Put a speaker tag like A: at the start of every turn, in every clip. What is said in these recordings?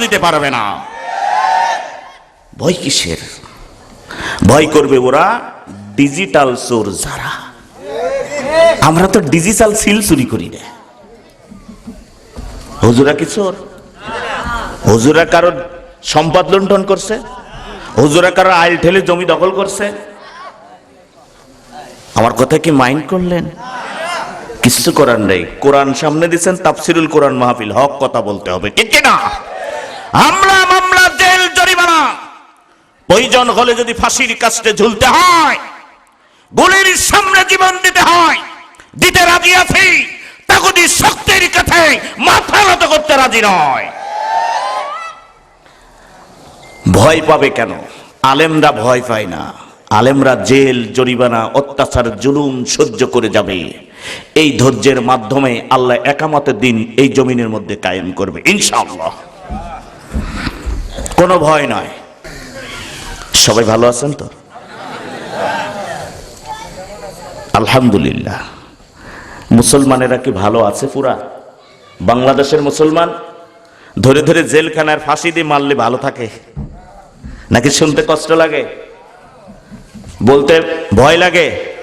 A: দিতে পারবে না। ভয় কিসের? ভয় করবে ওরা ডিজিটাল চোর যারা। আমরা তো ডিজিটাল সিল চুরি করি না। হুজুরা কি চোর? হুজুরা কারোর সম্পদ লুণ্ঠন করছে? হুজুরা কারোর আইল ঠেলে জমি দখল করছে? আমার কথা কি মাইন্ড করলেন? কিছু করার নেই। কোরআন সামনে দিচ্ছেন তাফসিরুল কোরআন মাহফিল। হক কথা বলতে হবে। ঠিক না? আমরা মামলা জেল জরিমানা। প্রয়োজন হলে যদি ফাঁসির কাছে ঝুলতে হয়, গুলির সামনে জীবন দিতে হয়, দিতে রাজি আছি, তাগুদি শক্তির কাছে মাথা নত করতে রাজি নয়। ভয় পাবে কেন? আলেমরা ভয় পায় না। আলেমরা জেল জরিমানা, অত্যাচার, জুলুম সহ্য করে যাবে। এই ধৈর্যের মাধ্যমে আল্লাহ একামতের দিন এই জমিনের মধ্যে কায়েম করবে, ইনশাআল্লাহ। কোনো ভয় নয়। সবাই ভালো আছেন তো? আলহামদুলিল্লাহ। মুসলমানেরা কি ভালো আছে পুরা? বাংলাদেশের মুসলমান ধরে ধরে জেলখানার ফাঁসি দিয়ে মারলে ভালো থাকে? নাকি শুনতে কষ্ট লাগে? বলতে ভয় লাগে?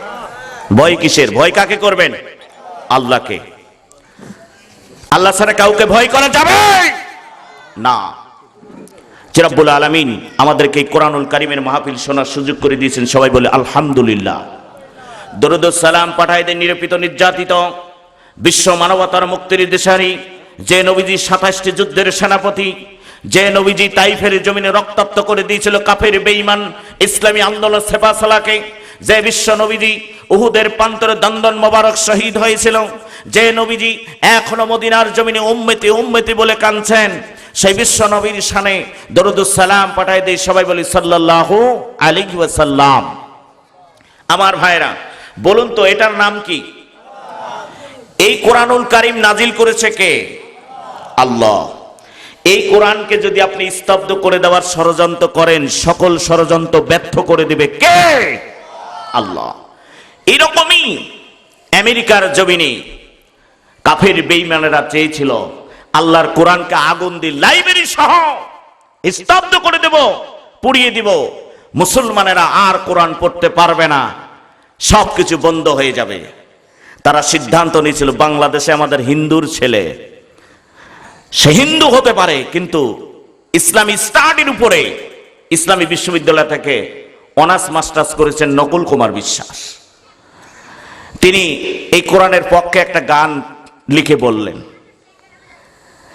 A: ভয় কিসের? ভয় কাকে করবেন? আল্লাহকে। আল্লাহ ছাড়া কাউকে ভয় করা যাবে না। চিরাব্বুল আলমিন আমাদেরকে কোরআনুল কারিমের মাহফিল শোনার সুযোগ করে দিয়েছেন, সবাই বলে আলহামদুলিল্লাহ। দরুদ সালাম পাঠায় দেন নিরূপিত নির্যাতিত বিশ্ব মানবতার মুক্তির দেশারি, যে নবীজি সাতাশটি যুদ্ধের সেনাপতি, যে নবীজি তাইফের জমিনে রক্তাক্ত করে দিয়েছিল কাফের বেঈমান ইসলামী আন্দোলন সেফাসালাকে, যে বিশ্ব নবীজি উহুদের প্রান্তরে দন্দন মোবারক শহীদ হয়েছিল, যে নবীজি এখনও মদিনার জমিনে উম্মেতি উম্মেতি বলে কাঁদছেন সেই বিশ্ব নবীর সানে দরুদুস সালাম পাঠায় দেই সবাই বলি সাল্লাল্লাহু আলাইহি ওয়াসাল্লাম। আমার ভাইরা বলুন তো এটার নাম কি? এই কোরআনুল কারিম নাজিল করেছে কে? আল্লাহ। এই কোরআনকে যদি আপনি স্তব্ধ করে দেওয়ার ষড়যন্ত্র করেন, সকল ষড়যন্ত্র ব্যর্থ করে দিবে কে? আল্লাহ। এরকমই আমেরিকার জমিনে কাফের বেইমানেরা চেয়েছিল আল্লাহর কোরআনকে আগুন দিয়ে লাইব্রেরি সহ স্তব্ধ করে দেব, পুড়িয়ে দিব। মুসলমানেরা আর কোরআন পড়তে পারবে না। সবকিছু বন্ধ হয়ে যাবে। তারা সিদ্ধান্ত নিয়েছিল, বাংলাদেশে আমাদের হিন্দুর ছেলে। সে হিন্দু হতে পারে, কিন্তু ইসলামী স্টাডির উপরে, ইসলামী বিশ্ববিদ্যালয় থেকে অনার্স, মাস্টার্স করেছেন নকুল কুমার বিশ্বাস। তিনি এই কোরআনের পক্ষে একটা গান লিখে বললেন।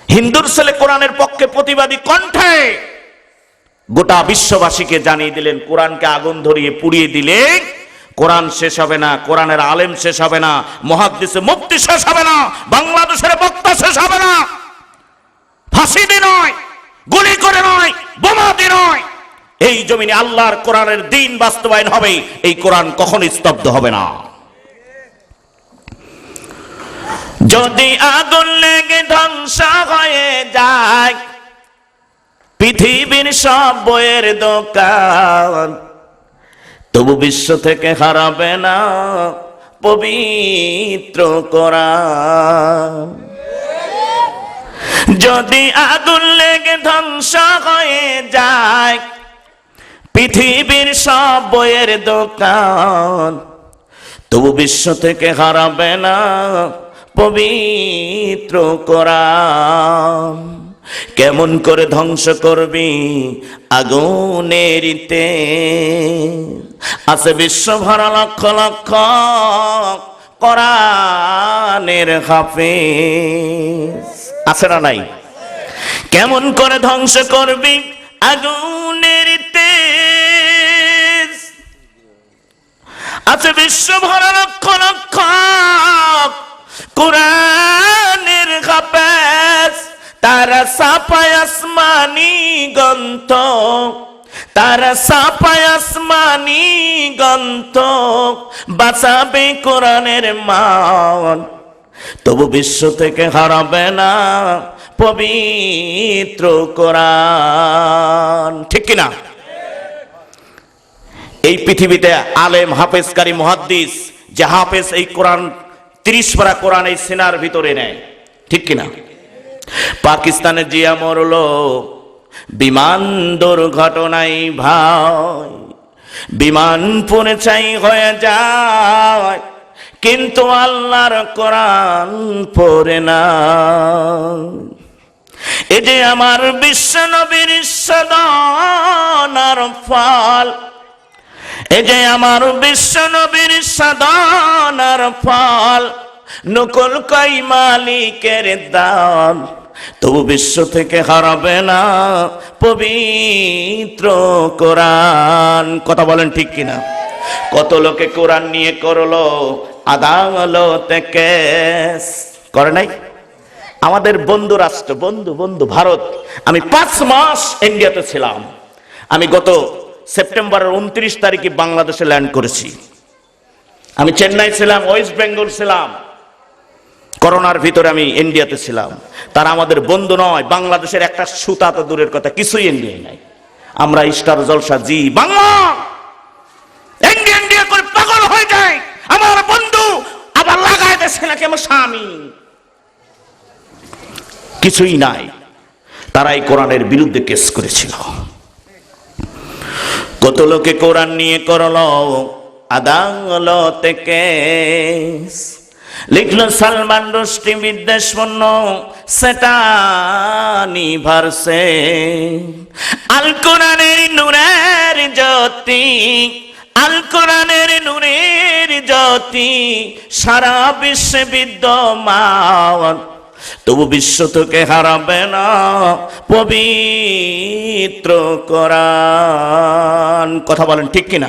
A: হিন্দুর ছেলে কোরআনের পক্ষে প্রতিবাদী কণ্ঠে গোটা বিশ্ববাসীকে জানিয়ে দিলেন, কোরআনকে আগুন ধরিয়ে পুড়িয়ে দিলে কোরআন শেষ হবে না, কোরআনের আলেম শেষ হবে না মহাদ্দিসে মুক্তি শেষ হবে না, বাংলাদেশের বক্তা শেষ হবে না। ফাঁসি দিয়ে নয়, গুলি করে নয় বোমা দিয়ে নয়। এই জমিনে আল্লাহর কোরআনের দিন বাস্তবায়ন হবে, এই কোরআন কখনো স্তব্ধ হবে না। যদি আগুন লেগে ধ্বংস হয়ে যায়, পৃথিবীর সব বইয়ের দোকান তবু বিশ্ব থেকে হারাবে না পবিত্র কোরআন। যদি আগুন লেগে ধ্বংস হয়ে যায়, পৃথিবীর সব বইয়ের দোকান তবু বিশ্ব থেকে হারাবে না পবিত্র কোরআন। কেমন করে ধ্বংস করবি আগুনেরিতে আছে বিশ্ব ভরা লক্ষ লক্ষ কোরআনের হাফেজ। আছে না নাই? কেমন করে ধ্বংস করবি আগুনের আছে বিশ্ব ভরা লক্ষ লক্ষ কোরআনের হাফেজ, তারা সাপায় আসমানি গন্ত তারা সাপায় আসমানি গন্ত বাঁচাবে কোরআনের মান তবু বিশ্ব থেকে হারাবে না পবিত্র কোরআন। ঠিক কিনা? এই পৃথিবীতে আলেম হাফেজকারী মহাদ্দিস, যে হাফেজ এই কোরআন তিরিশ পারা কোরআন এই সিনার ভিতরে নেয়। ঠিক কিনা? পাকিস্তানে জিয়া মরল, বিমান দুর্ঘটনায় ভাই, বিমান পরে চাই হয়ে যায়, কিন্তু আল্লাহর কোরআন পড়ে না। এ যে আমার বিশ্ব নবীর ফল এ যে আমার বিশ্ব নবীর সাধনার ফল, নকল কই মালিকের দান। তবু বিশ্ব থেকে হারাবে না পবিত্র কোরআন। কথা বলেন ঠিক কিনা? কত লোকে কোরআন নিয়ে করল, আদালতে কেস করে নাই? আমাদের বন্ধু রাষ্ট্র, বন্ধু বন্ধু ভারত, আমি পাঁচ মাস ইন্ডিয়াতে ছিলাম। আমি গত সেপ্টেম্বরের উনত্রিশ তারিখে বাংলাদেশে ল্যান্ড করেছি। আমি চেন্নাই ছিলাম, ওয়েস্ট বেঙ্গল ছিলাম। করোনার ভিতরে আমি ইন্ডিয়াতে ছিলাম। তারা আমাদের বন্ধু নয়, বাংলাদেশের একটা সুতা তো দূরের কথা, কিছুই ইন্ডিয়ায় নাই। আমরা star Jalsha, Zee, Bangla! India India করে পাগল হয়ে যায়। আমার বন্ধু আবার লাগায় দেশে নাকি আমার স্বামী। কিছুই নাই। তারা এই কোরআনের বিরুদ্ধে কেস করেছিল। কত লোকে কোরআন নিয়ে করল? আদালতে কেস লিখল সালমান রুষ্টি বিদ্বেষ পণ্য সেটা নিভারসে আল কোরআনের নূরের জ্যোতি আল কোরআনের নূরের জ্যোতি, সারা বিশ্বে বিদ্যমান। তবু বিশ্ব তোকে হারাবে না পবিত্র করান কথা বলেন ঠিক কিনা?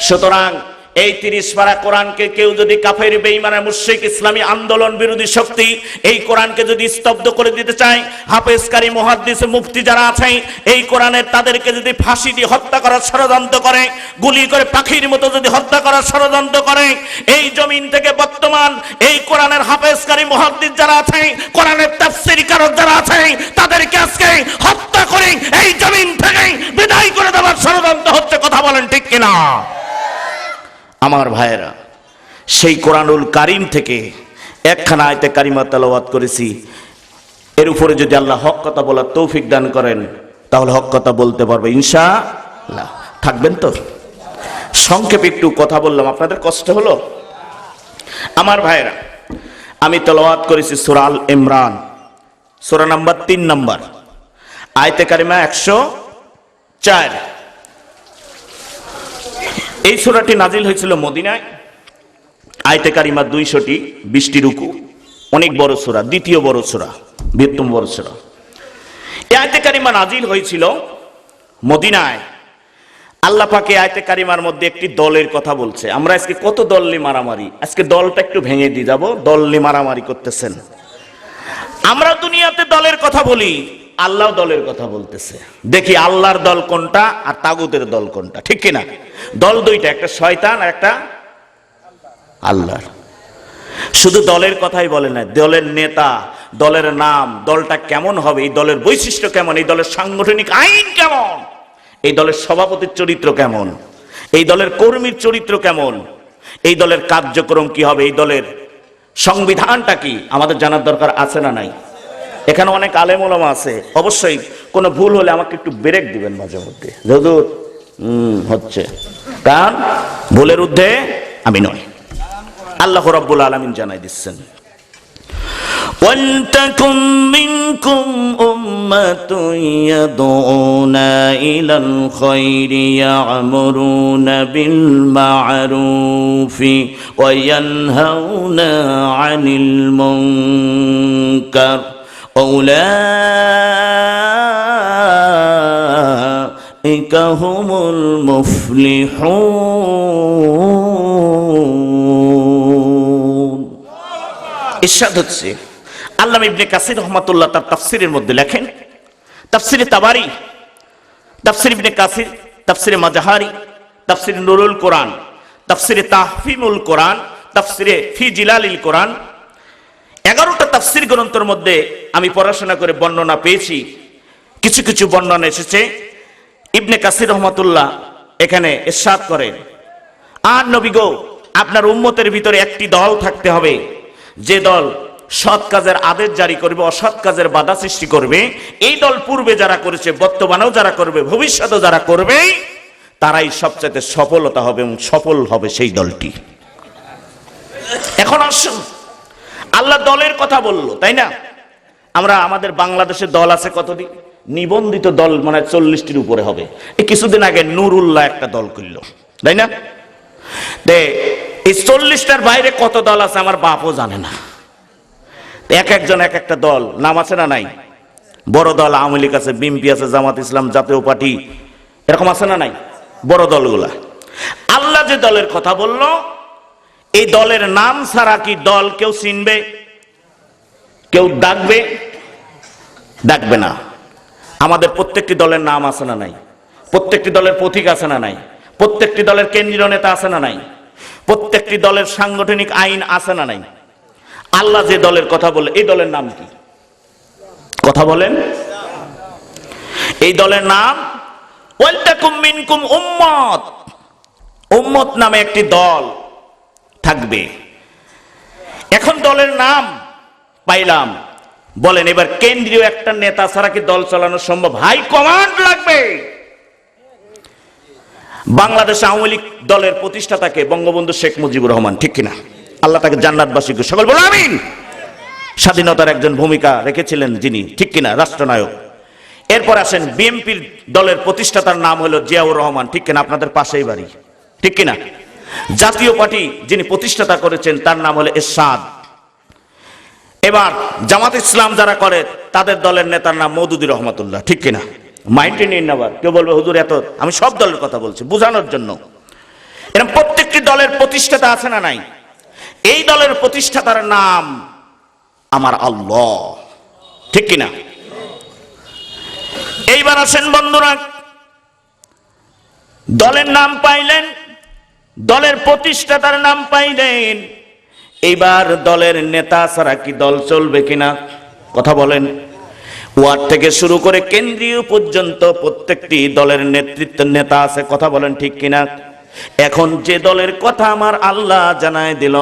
A: সুতরাং এই তিরিশ পারা কোরআনকে কেউ যদি কাফের বেইমানের মুশ্রিক, ইসলামী আন্দোলন বিরোধী শক্তি এই কোরআনকে যদি স্তব্ধ করে দিতে চায়, হাফেজকারী, মহাদ্দিস, মুফতি যারা আছেন, এই কোরআনের তাদেরকে যদি ফাঁসি দিয়ে হত্যা করার ষড়যন্ত্র করে, গুলি করে পাখির মতো যদি হত্যা করার ষড়যন্ত্র করে, এই জমিন থেকে বর্তমান এই কোরআনের হাফেজকারী, মহাদ্দিস যারা আছেন, কোরআনের তাফসির কারক যারা আছেন, তাদেরকে আজকে হত্যা করে এই জমিন থেকে বিদায় করে দেওয়ার ষড়যন্ত্র হচ্ছে, কথা বলেন ঠিক কিনা? আমার ভাইয়েরা, সেই কোরআনুল কারিম থেকে একখানা আয়তে কারিমা তেলাওয়াত করেছি। এর উপরে যদি আল্লাহ হক কথা বলার তৌফিক দান করেন, তাহলে হক কথা বলতে পারবে ইনশা থাকবেন তো? সংক্ষেপে একটু কথা বললাম, আপনাদের কষ্ট হলো? আমার ভাইয়েরা, আমি তেলাওয়াত করেছি সুরাল ইমরান, সুরা নাম্বার তিন নাম্বার। আয়তে কারিমা একশো চার। এই সুরাটি নাজিল হয়েছিল মদিনায়। আয়তে কারিমা দুইশোটি বৃষ্টি রুকু। অনেক বড় সুরা, দ্বিতীয় বড় সুরা, বৃহত্তম বড় সুরা। এই আয়তে কারিমা নাজিল হয়েছিল মদিনায়। আল্লাহ পাকে আয়তে কারিমার মধ্যে একটি দলের কথা বলছে। আমরা আজকে কত দললি মারামারি? আজকে দলটা একটু ভেঙে দিয়ে যাব। দললি মারামারি করতেছেন। আমরা দুনিয়াতে দলের কথা বলি। আল্লাহ দলের কথা বলতেছে। দেখি আল্লাহর দল কোনটা আর তাগুতের দল কোনটা, ঠিক কিনা? দল দুইটা, একটা শয়তান আর একটা আল্লাহর। শুধু দলের কথাই বলে না, দলের নেতা, দলের নাম, দলটা কেমন হবে, এই দলের বৈশিষ্ট্য কেমন, এই দলের সাংগঠনিক আইন কেমন, এই দলের সভাপতির চরিত্র কেমন, এই দলের কর্মীর চরিত্র কেমন, এই দলের কার্যক্রম কি হবে, এই দলের সংবিধানটা কি, আমাদের জানার দরকার আছে না নাই? এখানে অনেক আলেম ওলামা আছে অবশ্যই কোনো ভুল হলে আমাকে একটু ব্রেক দিবেন মাঝে মধ্যে যদুর হুম হচ্ছে কারণ ভুলের ঊর্ধ্বে আমি নয় আল্লাহ রব্বুল আলমিন জানাই দিচ্ছেন ولتكن منكم أمة يدعون إلى الخير يعمرون بالمعروف وينهون عن المنكر أولئك هم المفلحون ইরশাদ হচ্ছে আল্লাহ ইবনে কাসির রহমাতুল্লাহ তার তাফসিরের মধ্যে লেখেন তাফসিরে তাবারি তাফসির ইবনে কাসির তাফসিরে মাজাহারি তাফসিরে নুরুল কোরআন তাফসিরে তাহফিমুল কোরআন তাফসিরে ফি জিলালিল কোরআন এগারোটা তাফসির গ্রন্থের মধ্যে আমি পড়াশোনা করে বর্ণনা পেয়েছি। কিছু কিছু বর্ণনা এসেছে। ইবনে কাসির রহমাতুল্লাহ এখানে ইরশাদ করেন। আর নবী গো, আপনার উম্মতের ভিতরে একটি দল থাকতে হবে। যে দল সৎ কাজের আদেশ জারি করবে, অসৎ কাজের বাধা সৃষ্টি করবে। এই দল পূর্বে যারা করেছে, বর্তমানেও যারা করবে, ভবিষ্যতেও যারা করবে, তারাই সবচেয়ে সফলতা হবে এবং সফল হবে সেই দলটি। এখন আসুন। আল্লাহ দলের কথা বলল, তাই না? আমরা আমাদের বাংলাদেশে দল আছে কতটি নিবন্ধিত দল মানে চল্লিশটির উপরে হবে। এই কিছুদিন আগে নুরুল্লাহ একটা দল করল, তাই না? এই চল্লিশটার বাইরে কত দল আছে আমার বাপও জানে না। এক একজন এক একটা দল, নাম আছে না নাই? বড় দল আওয়ামী লীগ আছে, বিএনপি আছে, জামাত ইসলাম, জাতীয় পার্টি, এরকম আছে না নাই? বড় দলগুলা। আল্লাহ যে দলের কথা বলল এই দলের নাম ছাড়া কি দল কেউ চিনবে? কেউ ডাকবে? ডাকবে না। আমাদের প্রত্যেকটি দলের নাম আছে না নাই? প্রত্যেকটি দলের প্রতীক আছে না নাই? প্রত্যেকটি দলের কেন্দ্রীয় নেতা আছে না নাই? প্রত্যেকটি দলের সাংগঠনিক আইন আছে না নাই? আল্লাহ যে দলের কথা বলে, এই দলের নাম কি? কথা বলেন। এই দলের নাম, ওয়ালতাকুম মিনকুম উম্মত। উম্মত নামে একটি দল। থাকবে। এখন দলের নাম পাইলাম। বলেন, এবার কেন্দ্রীয় একটা নেতা ছাড়া কি দল চালানো সম্ভব? হাই কমান্ড লাগবে। বাংলাদেশ আওয়ামী লীগ দলের প্রতিষ্ঠাতাকে বঙ্গবন্ধু শেখ মুজিবুর রহমান, ঠিক কিনা? আল্লাহ তাকে জান্নাতবাসী সকল বলো আমিন। স্বাধীনতার একজন ভূমিকা রেখেছিলেন যিনি, ঠিক কিনা? রাষ্ট্রনায়ক। এরপর আসেন বিএনপির দলের প্রতিষ্ঠাতার নাম হলো জিয়াউর রহমান, ঠিক কিনা? আপনাদের পাশেই বাড়ি, ঠিক কিনা? জাতীয় পার্টি যিনি প্রতিষ্ঠাতা করেছেন, তার নাম হলো এরশাদ। এবার জামাত ইসলাম যারা করে, তাদের দলের নেতার নাম মৌদুদি রহমতুল্লাহ, ঠিক কিনা? মাইন্ডে নিন আবার কেউ বলবে, হুজুর, এত আমি সব দলের কথা বলছি, বোঝানোর জন্য। এরকম প্রত্যেকটি দলের প্রতিষ্ঠাতা আছে না নাই? এই দলের প্রতিষ্ঠাতার নাম আমার আল্লাহ, ঠিক কিনা? এইবার আসেন বন্ধুরা, দলের নাম পাইলেন দলের প্রতিষ্ঠাতার নাম পাইলেন। এইবার দলের নেতা ছাড়া কি দল চলবে কিনা কথা বলেন। ওয়ার্ড থেকে শুরু করে কেন্দ্রীয় পর্যন্ত প্রত্যেকটি দলের নেতৃত্ব নেতা আছে, কথা বলেন ঠিক কিনা? এখন যে দলের কথা আমার আল্লাহ জানায় দিল,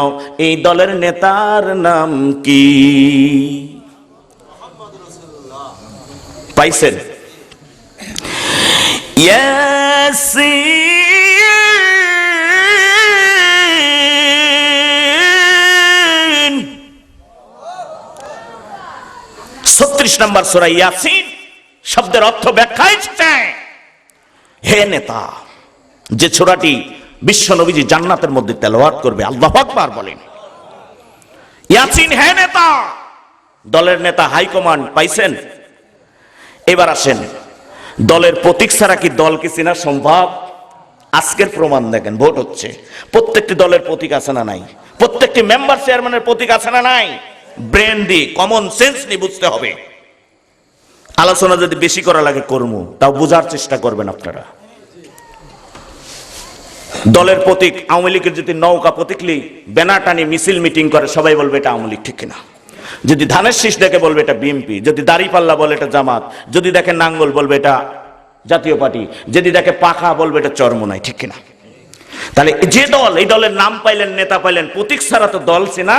A: এই দলের নেতার নাম কি? পাইছেন? ইয়াসিন ছত্রিশ নম্বর সুরা ইয়াসিন শব্দের অর্থ ব্যাখ্যা এসেছে। হে নেতা, যে ছোড়াটি বিশ্ব নবীজি জান্নাতের মধ্যে তেলাওয়াত করবে, আল্লাহ আকবার বলেন। ইয়াসিন, হে নেতা, দলের নেতা হাইকমান্ড পাইছেন। এবার আসেন, দলের প্রতীক ছাড়া কি দলকে চেনা সম্ভব? আজকের প্রমাণ দেখেন, ভোট হচ্ছে। প্রত্যেকটি দলের প্রতীক আছে না নাই? প্রত্যেকটি মেম্বার চেয়ারম্যানের প্রতীক আছে না নাই? ব্রেন দিয়ে কমন সেন্স নিয়ে বুঝতে হবে। আলোচনা যদি বেশি করা লাগে, কর্ম। তাও বোঝার চেষ্টা করবেন আপনারা। দলের প্রতীক, আওয়ামী লীগের যদি নৌকা প্রতীকলি ব্যানার টানি মিছিল মিটিং করে, সবাই বলবে এটা আওয়ামী লীগ, ঠিক কিনা? যদি ধানের শীষ দেখে বলবে এটা বিএনপি যদি দাড়িপাল্লা বলে এটা জামাত, যদি দেখে নাঙ্গল বলবে এটা জাতীয় পার্টি, যদি দেখে পাখা বলবে এটা চরমোনাই, ঠিক কিনা? তাহলে যে দল, এই দলের নাম পাইলেন, নেতা পাইলেন, প্রতীক ছাড়া তো দল চেনা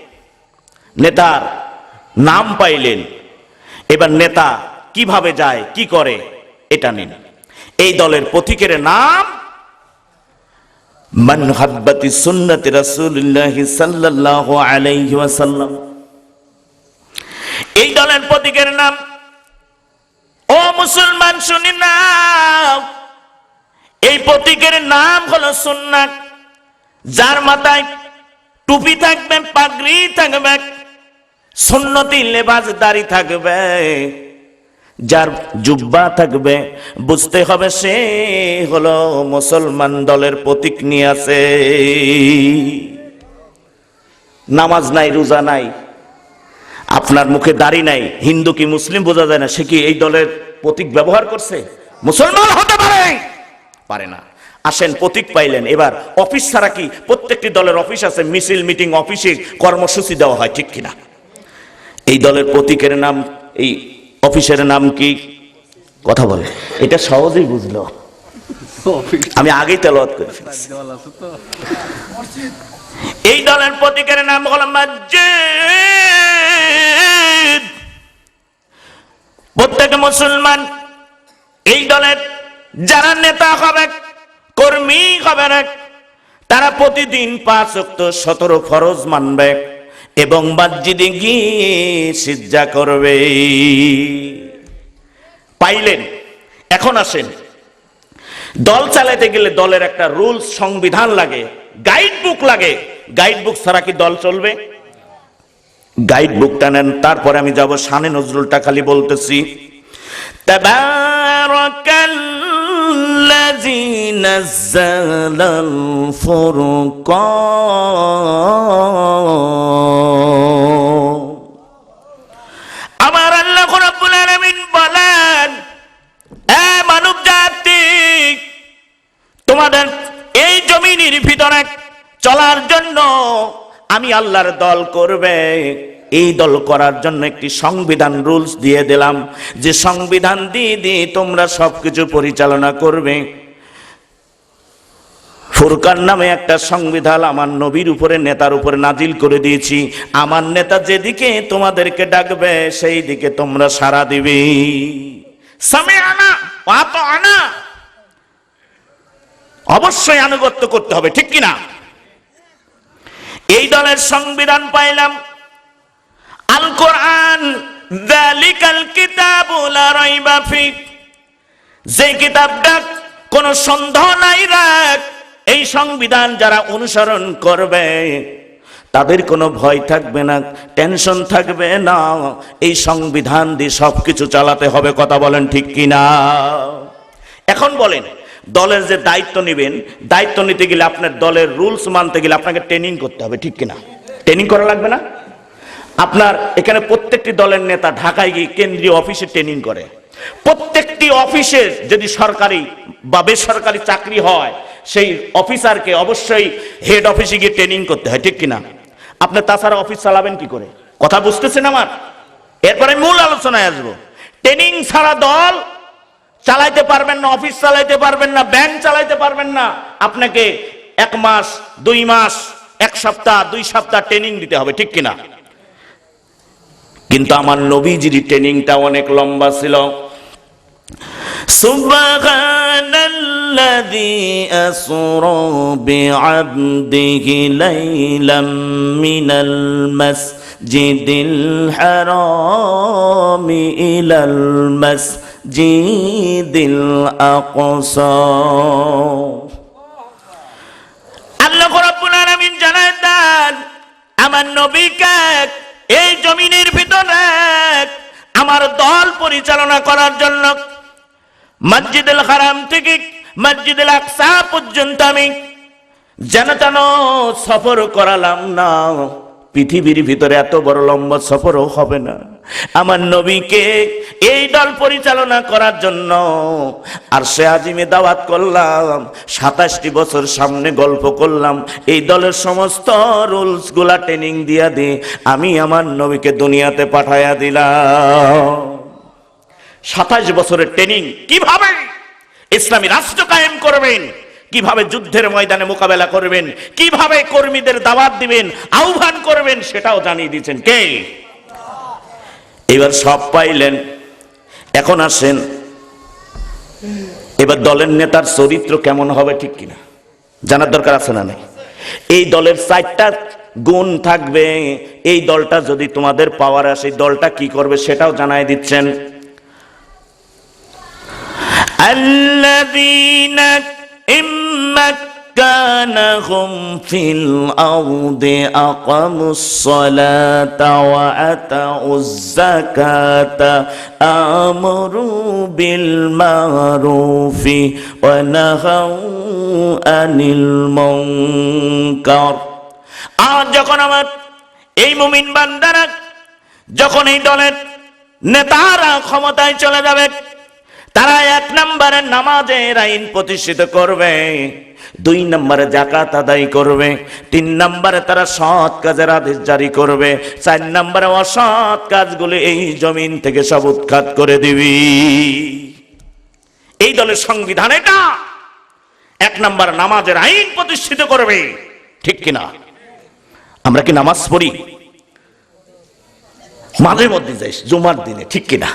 A: নেতার নাম পাইলেন। এবার নেতা কীভাবে যায়, কি করে, এটা নিন। এই দলের প্রতীকের নাম এই দলের প্রতীকের নাম, ও মুসলমান শুনি না এই প্রতীকের নাম হলো সুন্নাত, যার মাথায় টুপি থাকবে, পাগড়ি থাকবে সুন্নতি লেবাস দাড়ি থাকবে, যার জুব্বা থাকবে, বুঝতে হবে সে হলো মুসলমান দলের প্রতীক নিয়ে আছে। নামাজ নাই, রোজা নাই, আপনার মুখে দাড়ি নাই, হিন্দু কি মুসলিম বোঝা যায় না, সে কি এই দলের প্রতীক ব্যবহার করছে? মুসলমান হতে পারে? পারে না। আসেন, প্রতীক পাইলেন। এবার অফিস ছাড়া কি প্রত্যেকটি দলের অফিস আছে? মিছিল, মিটিং, অফিসে কর্মসূচি দেওয়া হয়, ঠিক কিনা? এই দলের প্রতীকের নাম, এই অফিসের নাম কি? কথা বলে। এটা সহজেই বুঝলো। আমি আগেই তেলাওয়াত করে এই দলের প্রতীকের নাম হলো প্রত্যেক মুসলমান এই দলের যারা নেতা হবে, কর্মী হবে, তারা প্রতিদিন পাঁচ অক্ত সতেরো ফরজ মানবে। এবং মসজিদে গিয়ে সিজ্জা করবে পাইলেন এখন আসেন দল চালাতে গেলে দলের একটা রুলস সংবিধান লাগে গাইড বুক লাগে গাইড বুক ছাড়া কি দল চলবে গাইড বুকটা নেন তারপরে আমি যাব শানে নজরুলটা খালি বলতেছি تبارك الذي نزل الفرقان তোমাদের এই জমিনের ভিতরে চলার জন্য আমি আল্লাহর দল করবে। এই দল করার জন্য একটি সংবিধান রুলস দিয়ে দিলাম। যে সংবিধান দিয়ে দিয়ে তোমরা সবকিছু পরিচালনা করবে। ফুরকান নামে একটা সংবিধান আমার নবীর উপরে, নেতার উপরে নাজিল করে দিয়েছি। আমার নেতা যেদিকে তোমাদেরকে ডাকবে সেই দিকে তোমরা সাড়া দিবে। আনা আনা অবশ্যই আনুগত্য করতে হবে, ঠিক কিনা? এই দলের সংবিধান পাইলাম। আল কোরআন যে কিতাবটা কোন সন্দেহ নাই রাখ এই সংবিধান যারা অনুসরণ করবে, তাদের কোনো ভয় থাকবে না, টেনশন থাকবে না। এই সংবিধান দিয়ে সবকিছু চালাতে হবে, কথা বলেন ঠিক কিনা? এখন বলেন। দলের যে দায়িত্ব নেবেন, দায়িত্ব নিতে গেলে আপনার দলের রুলস মানতে গেলে আপনাকে ট্রেনিং করতে হবে, ঠিক কিনা? ট্রেনিং করা লাগবে না? আপনার এখানে প্রত্যেকটি দলের নেতা ঢাকায় গিয়ে কেন্দ্রীয় অফিসে ট্রেনিং করে। প্রত্যেকটি অফিসের যদি সরকারি বা বেসরকারি চাকরি হয়, সেই অফিসারকে অবশ্যই হেড অফিসে গিয়ে ট্রেনিং করতে হয়, ঠিক কিনা? আপনি তাছাড়া অফিস চালাবেন কি করে? কথা বুঝতেছেন আমার? এরপরে মূল আলোচনায় আসব। ট্রেনিং ছাড়া দল চালাইতে পারবেন না অফিস চালাইতে পারবেন না ব্যাংক চালাইতে পারবেন না আপনাকে এক মাস দুই মাস এক সপ্তাহ দুই সপ্তাহ ট্রেনিং দিতে হবে ঠিক কিনা কিন্তু আমার নবীজির ট্রেনিংটা অনেক লম্বা ছিল سبحان الذي أسرى بعبده ليلا من المسجد الحرام إلى المسجد মসজিদিল আকস। আল্লাহ রাব্বুল আলামিন জানায় দান, আমার নবীকে এই জমিনের ভিতরে আমার দল পরিচালনা করার জন্য মসজিদুল হারাম থেকে মসজিদুল আকসা পর্যন্ত আমি যেন তেন সফর করালাম না। পৃথিবীর ভিতরে এত বড় লম্বা সফরও হবে না। আমার নবীকে এই দল পরিচালনা করার জন্য। আর সে আজিমে দাওয়াত করলাম, সাতাশটি বছর সামনে গল্প করলাম, এই দলের সমস্ত রুলসগুলা ট্রেনিং দিয়া দি, আমি আমার নবীকে দুনিয়াতে পাঠাইয়া দিলাম। সাতাশ বছরের ট্রেনিং কীভাবে ইসলামী রাষ্ট্র কায়েম করবেন? কীভাবে যুদ্ধের ময়দানে মোকাবেলা করবেন? কীভাবে কর্মীদের দাওয়াত দিবেন, আহ্বান করবেন, সেটাও জানিয়ে দিচ্ছেন কে? এবার সব পাইলেন। এখন আসেন। এবার দলের নেতার চরিত্র কেমন হবে ঠিক কিনা? জানার দরকার আছে না নাই? এই দলের চারটা গুণ থাকবে। এই দলটা যদি তোমাদের পাওয়ার আসে দলটা কি করবে সেটাও জানাই দিচ্ছেন। আল্লাযীনা ইম্মাত مكانهم في الأرض أقاموا الصلاة وأتوا الزكاة أمروا بالمعروف ونهوا عن المنكر আর যখন আমার এই মুমিন বান্দারা যখন এই দলের নেতারা ক্ষমতায় চলে যাবে তারা এক নম্বরে নামাজের আইন প্রতিষ্ঠিত করবে দুই নম্বরে জাকাত আদায় করবে, তিন নম্বরে তারা সৎ কাজের আদেশ জারি করবে, চার নম্বরে অসৎ কাজগুলি এই জমিন থেকে সব উৎখাত করে দিবি। এই দলের সংবিধান এটা। এক নম্বর নামাজের আইন প্রতিষ্ঠিত করবে, ঠিক কিনা? আমরা কি নামাজ পড়ি? মাঝে মধ্যে যাই, জুমার দিনে, ঠিক কিনা?